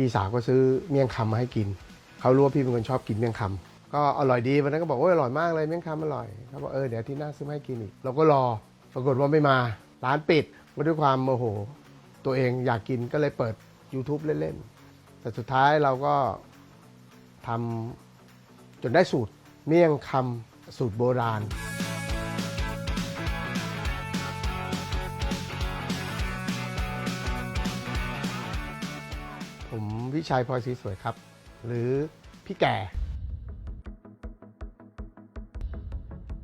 พี่สาวก็ซื้อเมี่ยงคำมาให้กิน เขารู้ว่าพี่เป็นคนชอบกินเมี่ยงคำก็อร่อยดีวันนั้นก็บอกว่าอร่อยมากเลยเมี่ยงคำอร่อยเขาบอกเออเดี๋ยวที่หน้าซื้อมาให้กินอีกเราก็รอปรากฏว่าไม่มาร้านปิดก็ด้วยความโมโห ตัวเองอยากกินก็เลยเปิด YouTube เล่นๆแต่สุดท้ายเราก็ทำจนได้สูตรเมี่ยงคำสูตรโบราณ วิชัยพลอยศรีสวยครับ หรือพี่แก่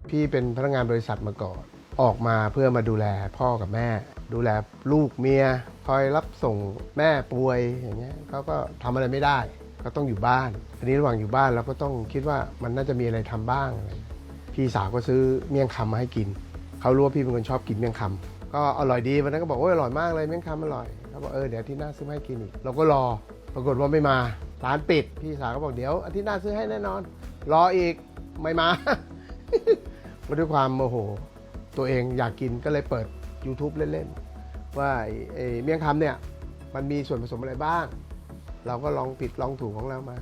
พี่เป็นพนักงานบริษัทมาก่อน ออกมาเพื่อมาดูแลพ่อกับแม่ ดูแลลูกเมีย คอยรับส่งแม่ป่วยอย่างเงี้ยเขาก็ทำอะไรไม่ได้ ก็ต้องอยู่บ้านทีนี้ระหว่างอยู่บ้านเราก็ต้องคิดว่ามันน่าจะมีอะไรทำบ้างอะไรพี่สาวก็ซื้อเมี่ยงคำมาให้กิน เขารู้ว่าพี่เป็นคนชอบกินเมี่ยงคำก็อร่อยดีวันนั้นก็บอกว่าอร่อยมากเลยเมี่ยงคำอร่อยเขาบอกเออเดี๋ยวที่หน้าซื้อให้กินอีกเราก็รอ ปรากฏว่าไม่มาร้านปิด พี่สาวก็บอกเดี๋ยวอาทิตย์หน้าซื้อให้แน่นอน รออีกไม่มาก็ด้วยความโมโห ตัวเองอยากกินก็เลยเปิด YouTube เล่นๆ ว่าไอ้เมี่ยงคำเนี่ยมันมีส่วนผสมอะไรบ้าง เราก็ลองผิดลองถูกของเรามา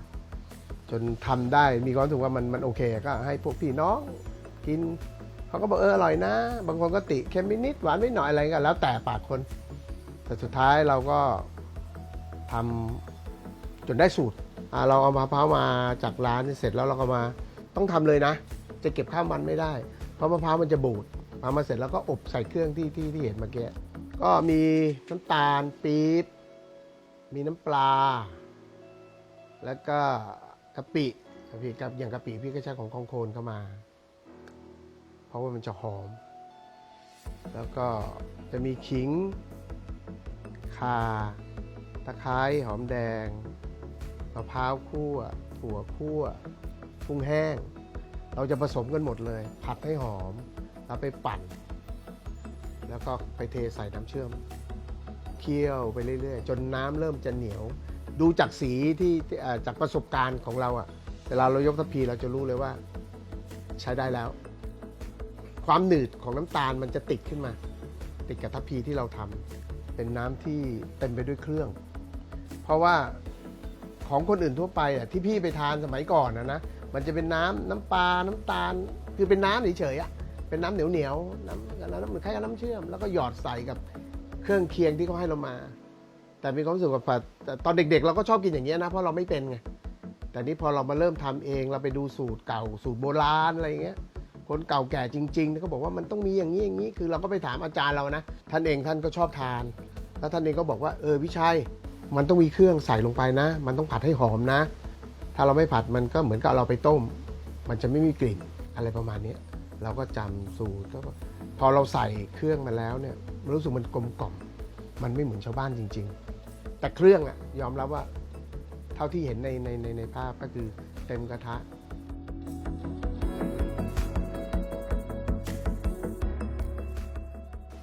จนทำได้มีความรู้สึกว่ามันมันโอเค ก็ให้พวกพี่น้องกินเขาก็บอกเอออร่อยนะ บางคนก็ติเค็มนิดหวานนิดหน่อยอะไรก็แล้วแต่ปากคน แต่สุดท้ายเราก็ทำ จนได้สูตรเราเอามะพร้าวมาจากร้านเสร็จแล้วเราก็มาต้องทำเลยนะ จะเก็บข้ามวันไม่ได้ เพราะมะพร้าวมันจะบูดพอมาเสร็จแล้วก็อบใส่เครื่องที่ที่ที่เห็นเมื่อกี้ก็มีน้ำตาลปี๊บมีน้ำปลา แล้วก็กะปิกะปิกับอย่างกะปิพี่ก็ใช้ของคองโคนเข้ามา เพราะว่ามันจะหอม แล้วก็จะมีขิงข่าตะไคร้หอมแดง มะพร้าวคั่วถั่วคั่วกุ้งแห้ง เราจะผสมกันหมดเลย ผัดให้หอม แล้วไปปั่น แล้วก็ไปเทใส่น้ำเชื่อม เคี่ยวไปเรื่อย ๆ จนน้ำเริ่มจะเหนียว ดูจากสีที่จากประสบการณ์ของเราอะเวลาเรายกทัพพีเราจะรู้เลยว่า ใช้ได้แล้ว ความหนืดของน้ำตาลมันจะติดขึ้นมา ติดกับทัพพีที่เราทำเป็นน้ำที่เต็มไปด้วยเครื่อง เพราะว่า ของคนอื่นทั่วไปอะที่พี่ไปทานสมัยก่อนนะนะมันจะเป็นน้ำน้ำปลาน้ำตาล คือเป็นน้ำเฉยๆอะเป็นน้ำเหนียวเหนียวๆน้ำน้ำเหมือนคล้ายกับน้ำเชื่อม แล้วก็หยอดใส่กับเครื่องเคียงที่เขาให้เรามา แต่มีความรู้สึกว่าแต่ตอนเด็ก ๆ เราก็ชอบกินอย่างเงี้ยนะเพราะเราไม่เป็นไงแต่นี่พอเรามาเริ่มทำเองเราไปดูสูตรเก่าสูตรโบราณอะไรเงี้ยคนเก่าแก่จริงๆเขาบอกว่ามันต้องมีอย่างนี้อย่างนี้คือเราก็ไปถามอาจารย์เรานะ ท่านเองท่านก็ชอบทาน แล้วท่านเองก็บอกว่าเออวิชัย มันต้องมีเครื่องใส่ลงไปนะ มันต้องผัดให้หอมนะ ถ้าเราไม่ผัดมันก็เหมือนกับเราไปต้ม มันจะไม่มีกลิ่นอะไรประมาณนี้เราก็จำสูตรก็พอเราใส่เครื่องมาแล้วเนี่ยรู้สึกมันกลมกล่อม มันไม่เหมือนชาวบ้านจริง ๆ แต่เครื่องอะยอมรับว่า เท่าที่เห็นในในในในภาพก็คือเต็มกระทะ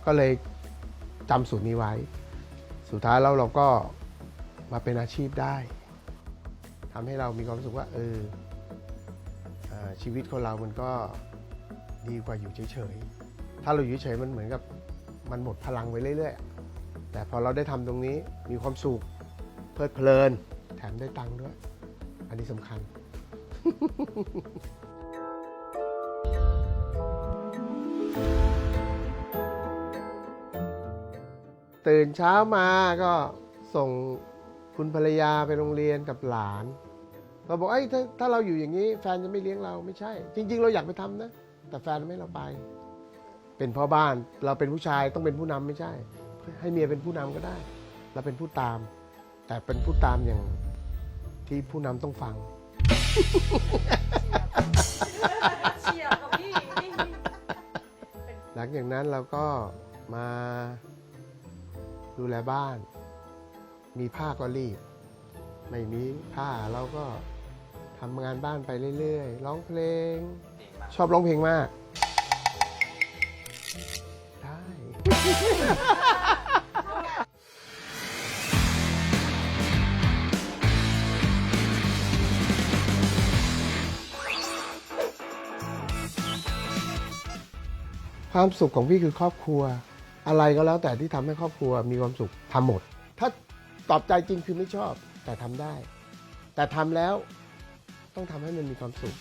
ก็เลยจำสูตรนี้ไว้ สุดท้ายแล้วเราก็ มาเป็นอาชีพได้ทำให้เรามีความรู้สึกว่าเออชีวิตของเรา มันก็ดีกว่าอยู่เฉยๆ ถ้าเราอยู่เฉยมันเหมือนกับมันหมดพลังไปเรื่อยๆ แต่พอเราได้ทำตรงนี้มีความสุขเพลิดเพลิน แถมได้ตังค์ด้วย อันนี้สำคัญตื่นเช้ามาก็ส่ง คุณภรรยาไปโรงเรียนกับหลาน เราบอกไอ้ยถ้าถ้าเราอยู่อย่างนี้ แฟนจะไม่เลี้ยงเราไม่ใช่ จริง ๆ เราอยากไปทำนะ แต่แฟนไม่ให้เราไป เป็นพ่อบ้านเราเป็นผู้ชายต้องเป็นผู้นำไม่ใช่ ให้เมียเป็นผู้นำก็ได้ เราเป็นผู้ตาม แต่เป็นผู้ตามอย่างที่ผู้นำต้องฟังเชียร์กับพี่หลังจากนั้นเราก็มาดูแลบ้าน มีผ้าก็รีดไม่มีผ้าเราก็ทำงานบ้านไปเรื่อยๆ ร้องเพลง ชอบร้องเพลงมาก ได้ ความสุขของพี่คือครอบครัว อะไรก็แล้วแต่ที่ทำให้ครอบครัวมีความสุขทำหมดถ้า ตอบใจจริงคือไม่ชอบ แต่ทำได้ แต่ทำแล้วต้องทำให้มันมีความสุข